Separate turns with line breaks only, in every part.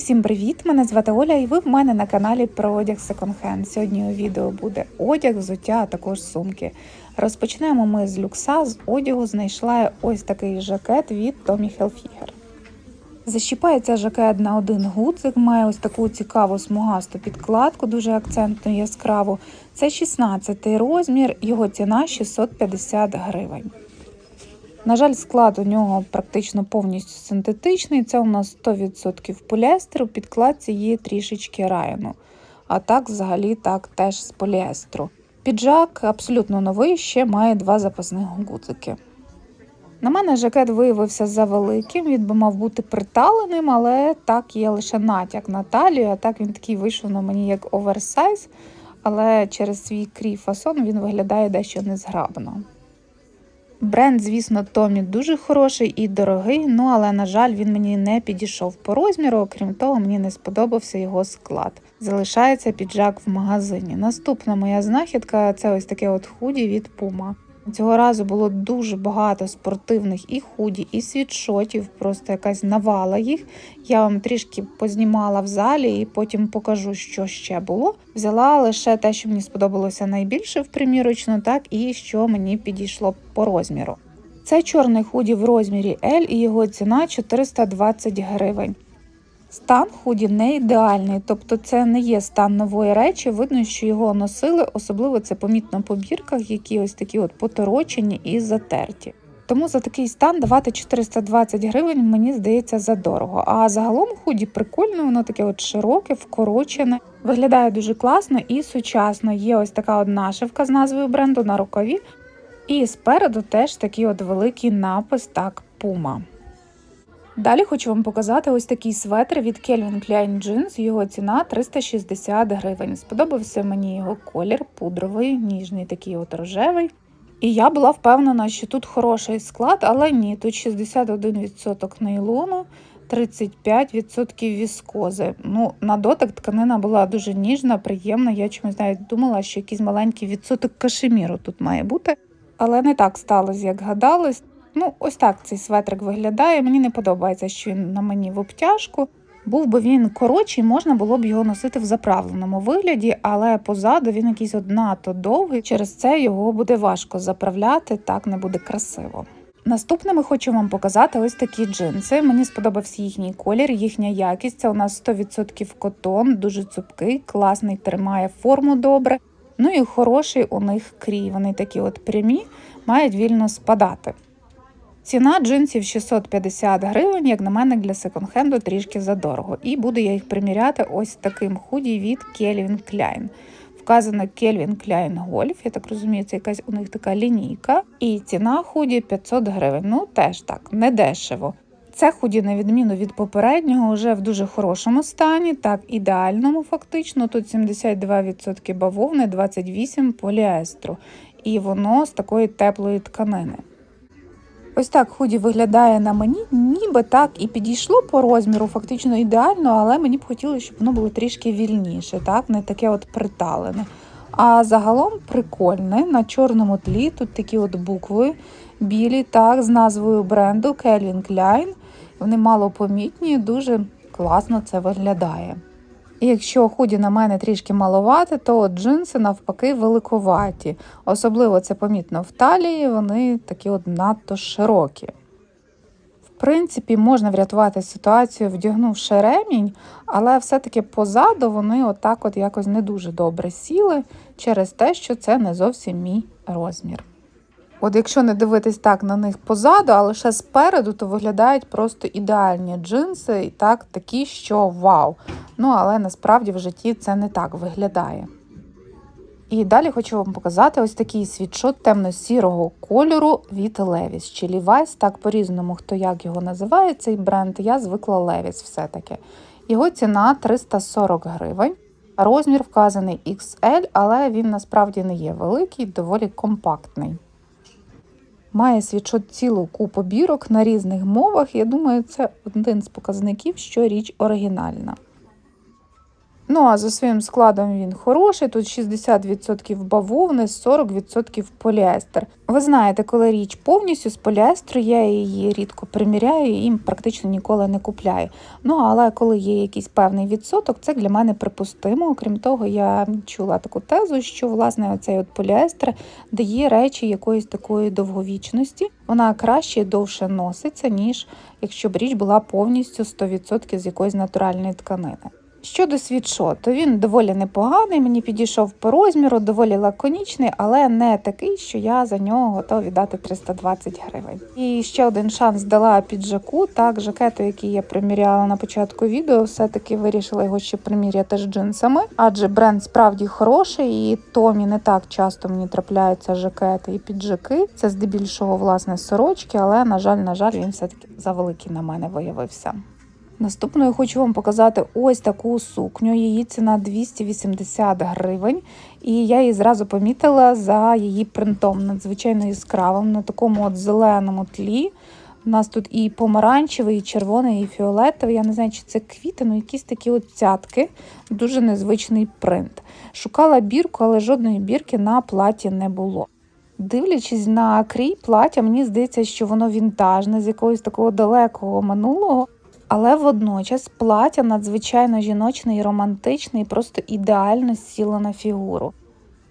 Усім привіт! Мене звати Оля, і ви в мене на каналі про одяг Hand. Сьогодні у відео буде одяг, взуття, а також сумки. Розпочнемо ми з люкса. З одягу знайшла я ось такий жакет від Tommy Hilfiger. Защіпається жакет на один гудзик, має ось таку цікаву смугасту підкладку, дуже акцентну яскраву. Це 16 розмір, його ціна 650 гривень. На жаль, склад у нього практично повністю синтетичний. Це у нас 100% поліестеру, в підкладці є трішечки райну. А так, взагалі, так теж з поліестеру. Піджак абсолютно новий, ще має два запасних гудзики. На мене жакет виявився завеликим, він би мав бути приталеним, але так є лише натяк на талію, а так він такий вийшов на мені як оверсайз, але через свій крій фасон він виглядає дещо незграбно. Бренд, звісно, Томі дуже хороший і дорогий, ну але, на жаль, він мені не підійшов по розміру, окрім того, мені не сподобався його склад. Залишається піджак в магазині. Наступна моя знахідка це ось таке от худі від Puma. Цього разу було дуже багато спортивних і худі, і світшотів, просто якась навала їх. Я вам трішки познімала в залі і потім покажу, що ще було. Взяла лише те, що мені сподобалося найбільше в примірочну, так і що мені підійшло по розміру. Це чорний худі в розмірі L і його ціна 420 гривень. Стан худі не ідеальний, тобто це не є стан нової речі. Видно, що його носили, особливо це помітно по бірках, які ось такі от поторочені і затерті. Тому за такий стан давати 420 гривень мені здається задорого. А загалом худі прикольно, воно таке от широке, вкорочене, виглядає дуже класно і сучасно. Є ось така от нашивка з назвою бренду на рукаві. І спереду теж такий от великий напис так Puma. Далі хочу вам показати ось такий светр від Calvin Klein Jeans. Його ціна 360 гривень. Сподобався мені його колір, пудровий, ніжний, такий от рожевий. І я була впевнена, що тут хороший склад, але ні, тут 61% нейлону, 35% віскози. Ну, На дотик тканина була дуже ніжна, приємна. Я чомусь навіть думала, що якийсь маленький відсоток кашеміру тут має бути. Але не так сталося, як гадалось. Ну, ось так цей светрик виглядає. Мені не подобається, що він на мені в обтяжку. Був би він коротший, можна було б його носити в заправленому вигляді, але позаду він якийсь однато довгий. Через це його буде важко заправляти, так не буде красиво. Наступними хочу вам показати ось такі джинси. Мені сподобався їхній колір, їхня якість. Це у нас 100% котон, дуже цупкий, класний, тримає форму добре. Ну і хороший у них крій. Вони такі от прямі, мають вільно спадати. Ціна джинсів 650 гривень, як на мене, для секонд-хенду трішки задорого. І буду я їх приміряти ось таким худі від Calvin Klein. Вказано Calvin Klein Golf, я так розумію, це якась у них така лінійка. І ціна худі 500 гривень. Ну, теж так, не дешево. Це худі, на відміну від попереднього, вже в дуже хорошому стані, так ідеальному фактично. Тут 72% бавовни, 28% поліестру. І воно з такої теплої тканини. Ось так худі виглядає на мені, ніби так і підійшло по розміру, фактично ідеально, але мені б хотілося, щоб воно було трішки вільніше, так, не таке от приталене. А загалом прикольне, на чорному тлі тут такі от букви білі, так, з назвою бренду Calvin Klein. Вони малопомітні, дуже класно це виглядає. І якщо худі на мене трішки маловати, то джинси навпаки великоваті. Особливо це помітно в талії, вони такі от надто широкі. В принципі, можна врятувати ситуацію, вдягнувши ремінь, але все-таки позаду вони отак от якось не дуже добре сіли через те, що це не зовсім мій розмір. От якщо не дивитись так на них позаду, а лише спереду, то виглядають просто ідеальні джинси, і так такі, що вау. Ну, але насправді в житті це не так виглядає. І далі хочу вам показати ось такий світшот темно-сірого кольору від Levi's. Чи Levi's, так по-різному, хто як його називає, цей бренд, я звикла Levi's все-таки. Його ціна 340 гривень. Розмір вказаний XL, але він насправді не є великий, доволі компактний. Має світшот цілу купу бірок на різних мовах. Я думаю, це один з показників, що річ оригінальна. Ну а за своїм складом він хороший. Тут 60% бавовни, 40% поліестер. Ви знаєте, коли річ повністю з поліестру, я її рідко приміряю і практично ніколи не купляю. Ну але коли є якийсь певний відсоток, це для мене припустимо. Окрім того, я чула таку тезу, що власне оцей от поліестер дає речі якоїсь такої довговічності. Вона краще і довше носиться, ніж якщо б річ була повністю 100% з якоїсь натуральної тканини. Щодо світшоту, він доволі непоганий, мені підійшов по розміру, доволі лаконічний, але не такий, що я за нього готова віддати 320 гривень. І ще один шанс дала піджаку, так, жакету, який я приміряла на початку відео, все-таки вирішила його ще приміряти з джинсами, адже бренд справді хороший, і Томі не так часто мені трапляються жакети і піджаки. Це здебільшого власне сорочки, але на жаль, на жаль, він все-таки завеликий на мене виявився. Наступною хочу вам показати ось таку сукню. Її ціна 280 гривень. І я її зразу помітила за її принтом, надзвичайно яскравим, на такому от зеленому тлі. У нас тут і помаранчевий, і червоний, і фіолетовий. Я не знаю, чи це квіти, ну якісь такі от цятки, дуже незвичний принт. Шукала бірку, але жодної бірки на платі не було. Дивлячись на крій плаття, мені здається, що воно вінтажне з якогось такого далекого минулого. Але водночас плаття надзвичайно жіночне і романтичне, і просто ідеально сіло на фігуру.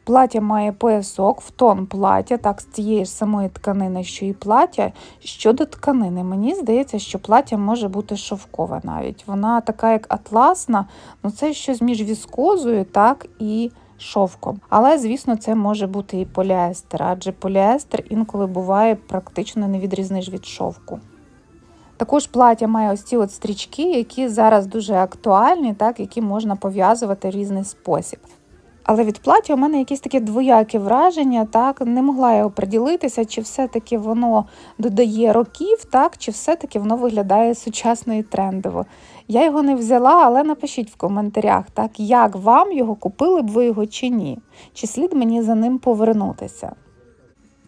Плаття має поясок в тон плаття, так з цієї ж самої тканини, що і плаття. Щодо тканини, мені здається, що плаття може бути шовкове навіть. Вона така, як атласна, ну це щось між віскозою, так і шовком. Але, звісно, це може бути і поліестер, адже поліестер інколи буває практично не відрізниш від шовку. Також плаття має ось ці от стрічки, які зараз дуже актуальні, так, які можна пов'язувати в різний спосіб. Але від плаття у мене якесь таке двояке враження, так, не могла я оприділитися, чи все-таки воно додає років, так, чи все-таки воно виглядає сучасно і трендово. Я його не взяла, але напишіть в коментарях, так, як вам його купили б ви його чи ні, чи слід мені за ним повернутися.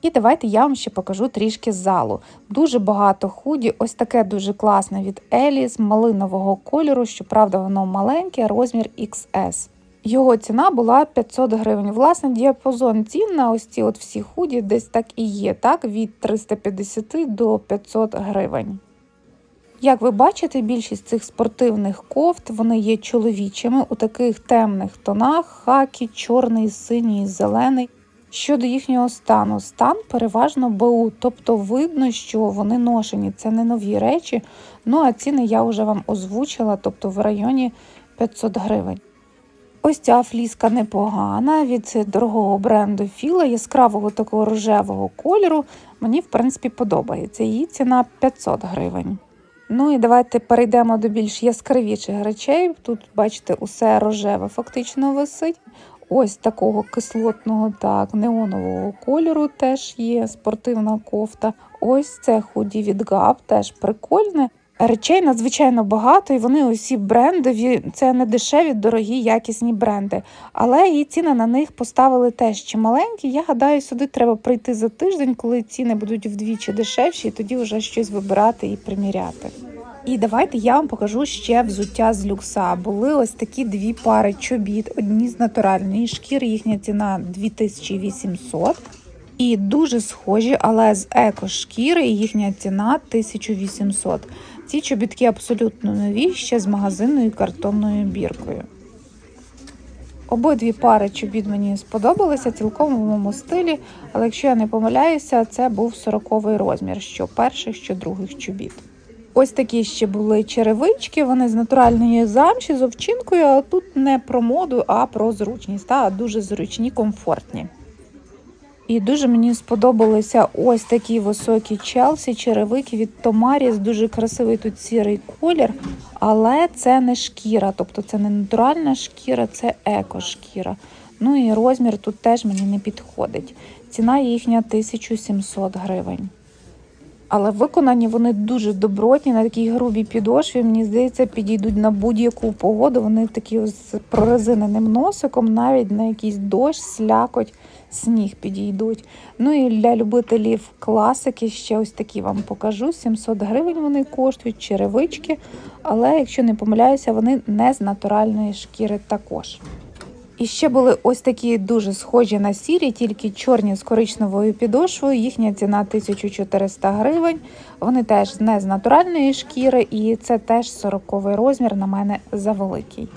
І давайте я вам ще покажу трішки залу. Дуже багато худі, ось таке дуже класне від Елі малинового кольору, щоправда, воно маленьке, розмір XS. Його ціна була 500 гривень. Власне, діапазон цін на ось ці от всі худі десь так і є, так, від 350 до 500 гривень. Як ви бачите, більшість цих спортивних кофт вони є чоловічими у таких темних тонах: хакі, чорний, синій, зелений. Щодо їхнього стану, стан переважно БУ, тобто видно, що вони ношені. Це не нові речі. Ну а ціни я вже вам озвучила, тобто в районі 500 гривень. Ось ця фліска непогана від дорогого бренду Філа, яскравого такого рожевого кольору. Мені, в принципі, подобається. Її ціна 500 гривень. Ну і давайте перейдемо до більш яскравіших речей. Тут, бачите, усе рожеве фактично висить. Ось такого кислотного, так, неонового кольору теж є спортивна кофта. Ось це худі від Gap, теж прикольне. Речей надзвичайно багато, і вони усі брендові. Це не дешеві, дорогі, якісні бренди. Але і ціни на них поставили теж чималенькі. Я гадаю, сюди треба прийти за тиждень, коли ціни будуть вдвічі дешевші, і тоді вже щось вибирати і приміряти. І давайте я вам покажу ще взуття з люкса. Були ось такі дві пари чобіт, одні з натуральної шкіри, їхня ціна 2800. І дуже схожі, але з еко-шкіри їхня ціна 1800. Ці чобітки абсолютно нові, ще з магазинною картонною біркою. Обидві пари чобіт мені сподобалися цілком у моєму стилі, але якщо я не помиляюся, це був 40 розмір, що перших, що других чобіт. Ось такі ще були черевички, вони з натуральної замші, з овчинкою, а тут не про моду, а про зручність. Та дуже зручні, комфортні. І дуже мені сподобалися ось такі високі челсі, черевики від Томаріс. Дуже красивий тут сірий колір, але це не шкіра, тобто це не натуральна шкіра, це еко-шкіра. Ну і розмір тут теж мені не підходить. Ціна їхня 1700 гривень. Але виконані вони дуже добротні на такій грубій підошві. Мені здається, підійдуть на будь-яку погоду. Вони такі з прорезиненим носиком, навіть на якийсь дощ, слякоть, сніг підійдуть. Ну і для любителів класики ще ось такі вам покажу. 700 гривень вони коштують, черевички. Але якщо не помиляюся, вони не з натуральної шкіри також. І ще були ось такі дуже схожі на сірі, тільки чорні з коричневою підошвою. Їхня ціна 1400 гривень. Вони теж не з натуральної шкіри, і це теж 40 розмір, на мене завеликий.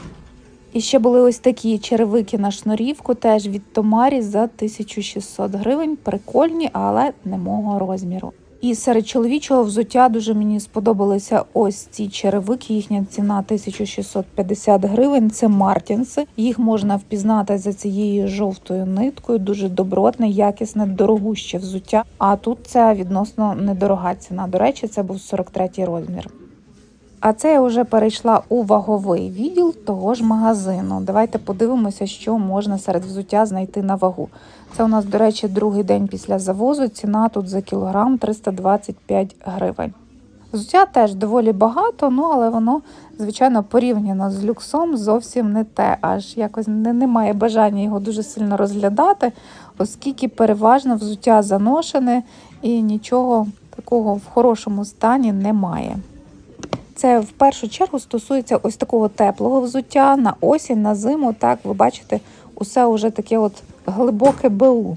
І ще були ось такі черевики на шнурівку, теж від Томарі за 1600 гривень. Прикольні, але не мого розміру. І серед чоловічого взуття дуже мені сподобалися ось ці черевики. Їхня ціна 1650 гривень. Це Мартінси. Їх можна впізнати за цією жовтою ниткою. Дуже добротне, якісне, дорогуще взуття. А тут це відносно недорога ціна. До речі, це був 43 розмір. А це я вже перейшла у ваговий відділ того ж магазину. Давайте подивимося, що можна серед взуття знайти на вагу. Це у нас, до речі, другий день після завозу. Ціна тут за кілограм 325 гривень. Взуття теж доволі багато, ну але воно, звичайно, порівняно з люксом зовсім не те. Аж якось не, немає бажання його дуже сильно розглядати, оскільки переважно взуття заношене і нічого такого в хорошому стані немає. Це в першу чергу стосується ось такого теплого взуття на осінь, на зиму. Так, ви бачите, усе вже таке от глибоке БУ.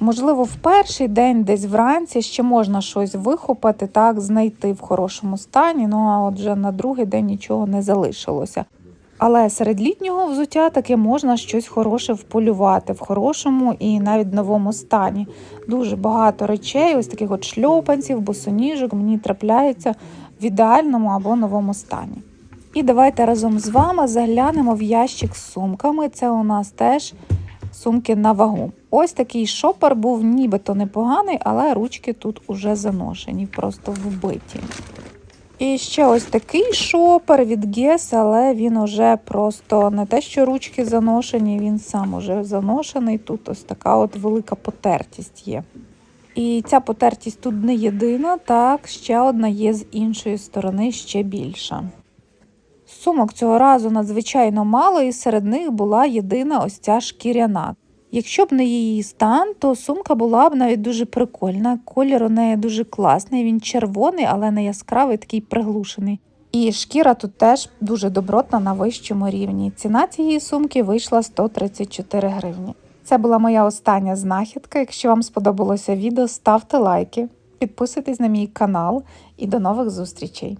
Можливо, в перший день, десь вранці, ще можна щось вихопати, так, знайти в хорошому стані, ну а от вже на другий день нічого не залишилося. Але серед літнього взуття таки можна щось хороше вполювати в хорошому і навіть новому стані. Дуже багато речей, ось таких от шльопанців, босоніжок мені трапляються в ідеальному або новому стані. І давайте разом з вами заглянемо в ящик з сумками. Це у нас теж сумки на вагу. Ось такий шопер був нібито непоганий, але ручки тут уже заношені, просто вбиті. І ще ось такий шопер від Guess, але він уже просто не те, що ручки заношені, він сам уже заношений. Тут ось така от велика потертість є. І ця потертість тут не єдина, так, ще одна є з іншої сторони ще більша. Сумок цього разу надзвичайно мало, і серед них була єдина ось ця шкіряна. Якщо б не її стан, то сумка була б навіть дуже прикольна. Колір у неї дуже класний, він червоний, але не яскравий, такий приглушений. І шкіра тут теж дуже добротна на вищому рівні. Ціна цієї сумки вийшла 134 гривні. Це була моя остання знахідка. Якщо вам сподобалося відео, ставте лайки, підписуйтесь на мій канал і до нових зустрічей!